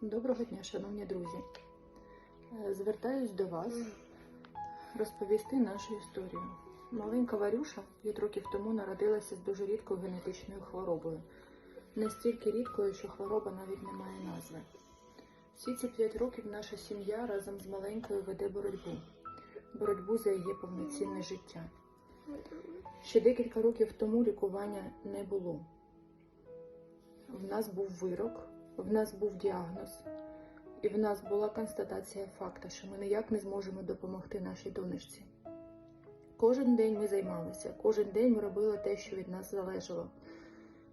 Доброго дня, шановні друзі. Е, Звертаюсь до вас розповісти нашу історію. Маленька Варюша 5 років тому народилася з дуже рідкою генетичною хворобою. Настільки рідкою, що хвороба навіть не має назви. Всі ці 5 років наша сім'я разом з маленькою веде боротьбу. Боротьбу за її повноцінне життя. Ще декілька років тому лікування не було. В нас був вирок, в нас був діагноз, і в нас була констатація факту, що ми ніяк не зможемо допомогти нашій донечці. Кожен день ми займалися, кожен день ми робили те, що від нас залежало.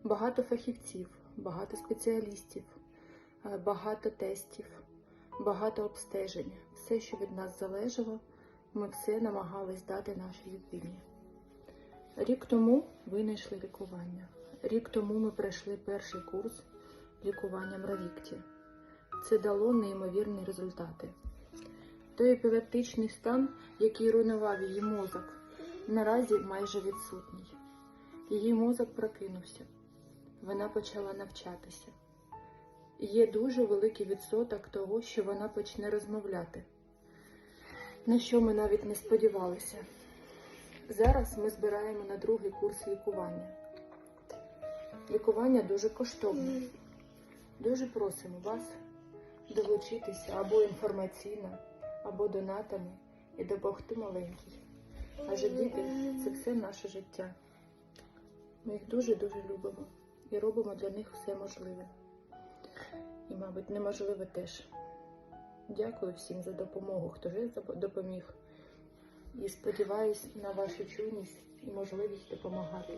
Багато фахівців, багато спеціалістів, е, багато тестів, багато обстежень. Все, що від нас залежало, ми все намагались дати нашій дитині. Рік тому винайшли лікування. Рік тому ми пройшли перший курс лікування Мравікті. Це дало неймовірні результати. Той епілептичний стан, який руйнував її мозок, наразі майже відсутній. Її мозок прокинувся. Вона почала навчатися. Є дуже великий відсоток того, що вона почне розмовляти, на що ми навіть не сподівалися. Зараз ми збираємо на другий курс лікування. Лікування дуже коштовне. Дуже просимо вас долучитися або інформаційно, або донатами і допомогти маленькій. Адже діти це все наше життя. Ми їх дуже-дуже любимо і робимо для них все можливе. І, мабуть, неможливе теж. Дякую всім за допомогу, хто вже допоміг. І сподіваюсь на вашу чуйність і можливість допомагати.